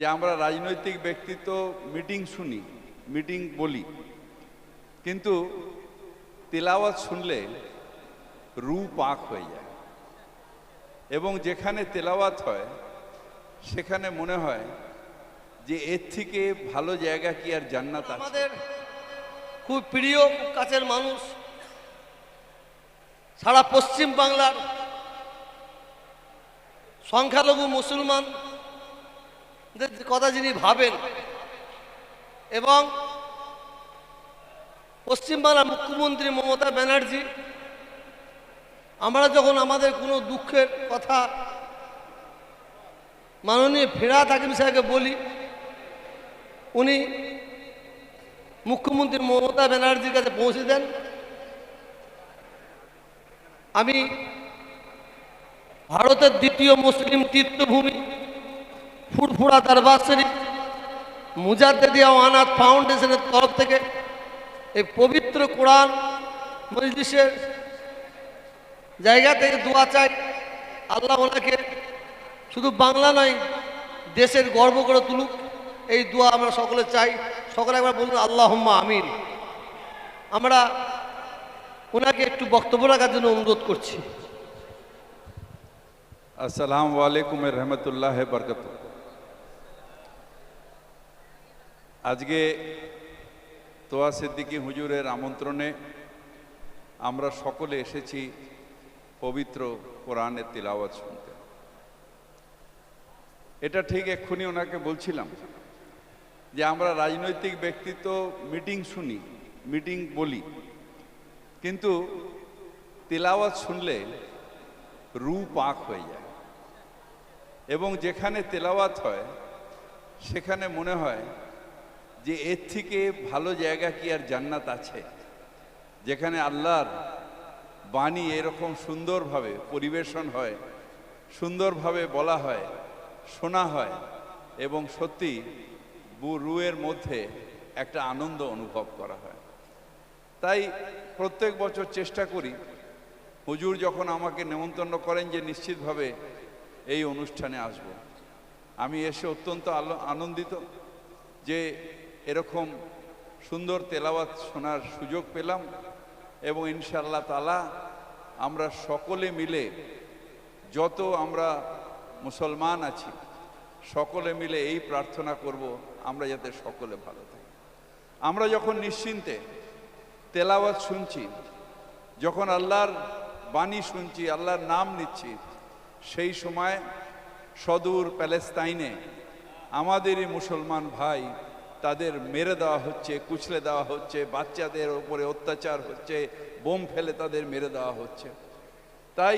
যে আমরা রাজনৈতিক ব্যক্তিত্ব মিটিং শুনি, মিটিং বলি। কিন্তু তেলাওয়াত শুনলে রু পাক হয়ে যায়। এবং যেখানে তেলাওয়াত হয়, সেখানে মনে হয় যে এর থেকে ভালো জায়গা কি আর জান্নাত আমাদের খুব প্রিয় কাছের মানুষ, সারা পশ্চিম বাংলার সংখ্যালঘু মুসলমান কথা যিনি ভাবেন এবং পশ্চিমবাংলার মুখ্যমন্ত্রী মমতা ব্যানার্জি, আমরা যখন আমাদের কোনো দুঃখের কথা মাননীয় ফেরাত হাকিম সাহেবকে বলি, উনি মুখ্যমন্ত্রী মমতা ব্যানার্জির কাছে পৌঁছে দেন। আমি ভারতের দ্বিতীয় মুসলিম তীর্থভূমি ফুরফুরা দরবার শরীফ মুজাদ্দিয়া অনাথ ফাউন্ডেশনের তরফ থেকে এই পবিত্র কোরআন মজলিসের জায়গা থেকে দোয়া চাই। আল্লাহ ওনাকে শুধু বাংলা নয়, দেশের গর্ব করে তুলুক। এই দোয়া আমরা সকলে চাই। সকলে একবার বলুন আল্লাহ আমিন। আমরা ওনাকে একটু বক্তব্য রাখার জন্য অনুরোধ করছি। আসসালামু আলাইকুম রহমতুল্লাহ বরকত আজকে তোয়া সিদ্দিকী হুজুরের আমন্ত্রণে আমরা সকলে এসেছি পবিত্র কোরআনের তিলাওয়াত শুনতে। এটা ঠিক এক্ষুনি ওনাকে বলছিলাম যে আমরা রাজনৈতিক ব্যক্তিত্ব মিটিং শুনি, মিটিং বলি, কিন্তু তিলাওয়াত শুনলে রু পাক হয়ে যায় এবং যেখানে তেলাওয়াত হয়, সেখানে মনে হয় যে এর থেকে ভালো জায়গা কি আর জান্নাত আছে? যেখানে আল্লাহর বাণী এরকম সুন্দরভাবে পরিবেশন হয়, সুন্দরভাবে বলা হয়, শোনা হয় এবং সত্যি রুয়ের মধ্যে একটা আনন্দ অনুভব করা হয়। তাই প্রত্যেক বছর চেষ্টা করি, হুজুর যখন আমাকে নেমন্তন্ন করেন যে নিশ্চিতভাবে এই অনুষ্ঠানে আসব। আমি এসে অত্যন্ত আনন্দিত যে এরকম সুন্দর তেলাওয়াত শোনার সুযোগ পেলাম এবং ইনশাআল্লাহ তালা আমরা সকলে মিলে যত আমরা মুসলমান আছি, সকলে মিলে এই প্রার্থনা করব, আমরা যাতে সকলে ভালো থাকি। আমরা যখন নিশ্চিন্তে তেলাওয়াত শুনছি, যখন আল্লাহর বাণী শুনছি, আল্লাহর নাম নিচ্ছি, সেই সময় সদূর প্যালেস্তাইনে আমাদেরই মুসলমান ভাই তাদের মেরে দেওয়া হচ্ছে, কুচলে দেওয়া হচ্ছে, বাচ্চাদের ওপরে অত্যাচার হচ্ছে, বোম ফেলে তাদের মেরে দেওয়া হচ্ছে। তাই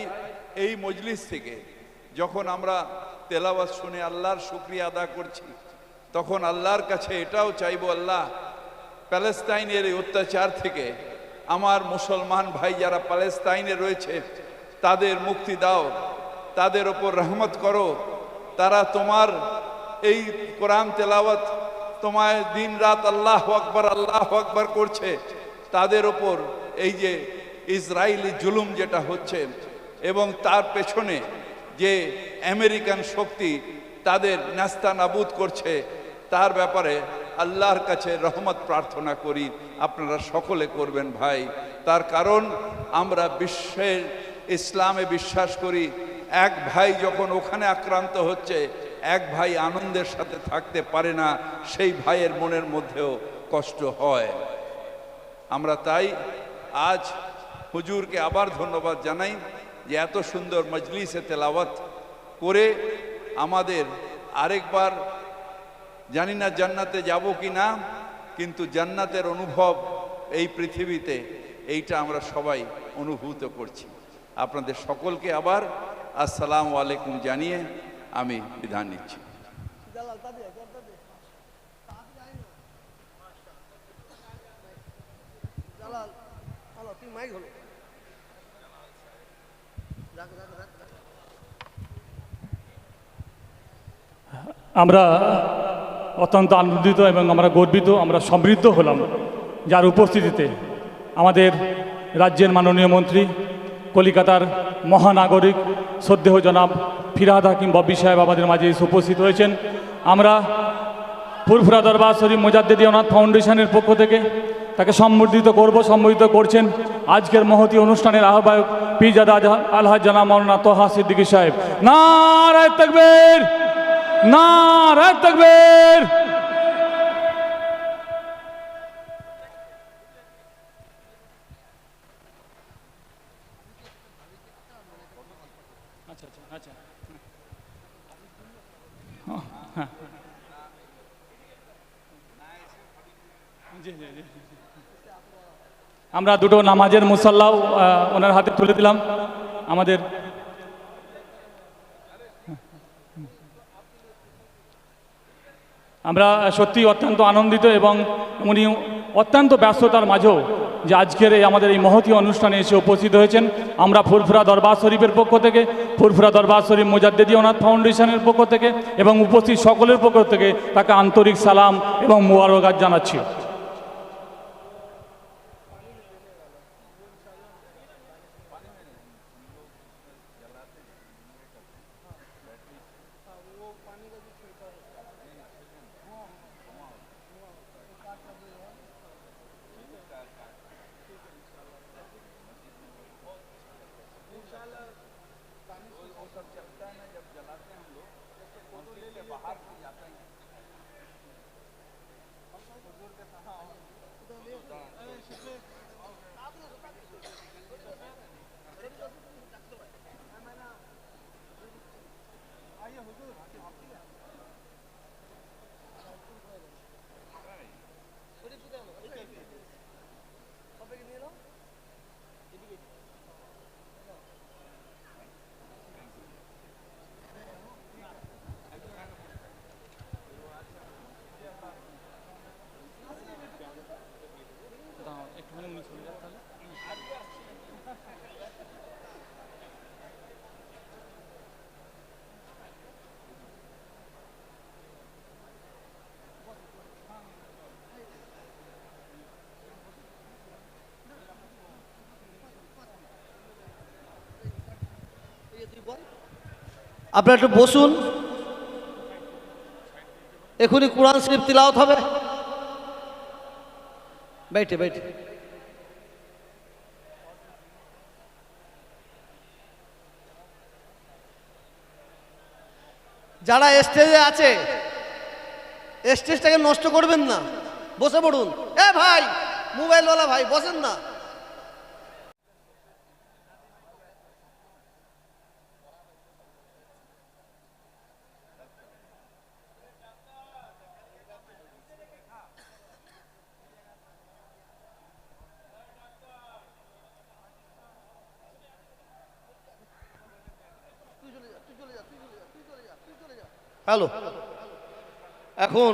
এই মজলিস থেকে যখন আমরা তেলাওয়াত শুনে আল্লাহর শুক্রিয়া আদা করছি, তখন আল্লাহর কাছে এটাও চাইব, আল্লাহ, প্যালেস্তাইনের এই অত্যাচার থেকে আমার মুসলমান ভাই যারা প্যালেস্তাইনে রয়েছে, তাদের মুক্তি দাও, তাদের ওপর রহমত করো, তারা তোমার এই কোরআন তেলাওয়াত তোমায় দিন রাত আল্লাহ আকবর আল্লাহ আকবর করছে। তাদের ওপর এই যে ইসরায়েলি জুলুম যেটা হচ্ছে এবং তার পেছনে যে আমেরিকান শক্তি তাদের নাস্তা নাবুদ করছে, তার ব্যাপারে আল্লাহর কাছে রহমত প্রার্থনা করি। আপনারা সকলে করবেন ভাই। তার কারণ আমরা বিশ্বের ইসলামে বিশ্বাস করি, এক ভাই যখন ওখানে আক্রান্ত হচ্ছে এক ভাই আনন্দের সাথে থাকতে পারে না, সেই ভাইয়ের মনের মধ্যেও কষ্ট হয়। আমরা তাই আজ হুজুরকে আবার ধন্যবাদ জানাই যে এত সুন্দর মজলিসে তেলাওয়াত করে আমাদের আরেকবার জানি না জান্নাতে যাব কি না, কিন্তু জান্নাতের অনুভব এই পৃথিবীতে, এইটা আমরা সবাই অনুভূত করছি। আপনাদের সকলকে আবার আসসালামু আলাইকুম জানিয়ে আমি বিধান নিচ্ছি। আমরা অত্যন্ত আনন্দিত এবং আমরা গর্বিত, আমরা সমৃদ্ধ হলাম যার উপস্থিতিতে আমাদের রাজ্যের মাননীয় মন্ত্রী, কলিকাতার মহানাগরিক শ্রদ্ধেয় জনাব ফিরাদ হাকিম বব্বি সাহেব আমাদের মাঝে এসে উপস্থিত হয়েছেন। আমরা ফুরফুরা দরবার শরীফ মোজাদ্দেদি অনাথ ফাউন্ডেশনের পক্ষ থেকে তাকে সম্বর্ধিত করব সম্বোধিত করছেন আজকের মহতি অনুষ্ঠানের আহ্বায়ক পিজাদা আলহাজ জানা মৌলানা তোহা সিদ্দিকী সাহেব। তকবীর! নারায় তকবীর! আমরা দুটো নামাজের মুসাল্লাও ওনার হাতে তুলে দিলাম। আমাদের আমরা সত্যি অত্যন্ত আনন্দিত এবং উনি অত্যন্ত ব্যস্ততার মাঝেও যে আজকের এই আমাদের এই মহতী অনুষ্ঠানে এসে উপস্থিত হয়েছেন। আমরা ফুরফুরা দরবার শরীফের পক্ষ থেকে, ফুরফুরা দরবার শরীফ মোজাদ্দেদি অনাথ ফাউন্ডেশনের পক্ষ থেকে এবং উপস্থিত সকলের পক্ষ থেকে তাকে আন্তরিক সালাম এবং মোবারকাত জানাচ্ছি। सब जलता है। ना जब जलाते हैं हम लोग जैसे कोदू ले ले बाहर से जाते हैं बुज़ुर्ग कहाँ আপনারা একটু বসুন। এখনই কোরআন শরীফ তিলাওয়াত হবে। বেটে বেটে যারা স্টেজে আছে, স্টেজটাকে নষ্ট করবেন না। বসে পড়ুন। এ ভাই, মোবাইলওয়ালা ভাই, বসেন না। হ্যালো। এখন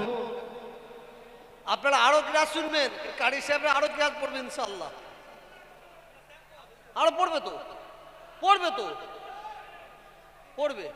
আপনারা আরও ক্লাস শুনবেন কারি সাহেবরা আরও ক্লাস পড়বেন ইনশাল্লাহ আরও পড়বে তো? পড়বে তো? পড়বে।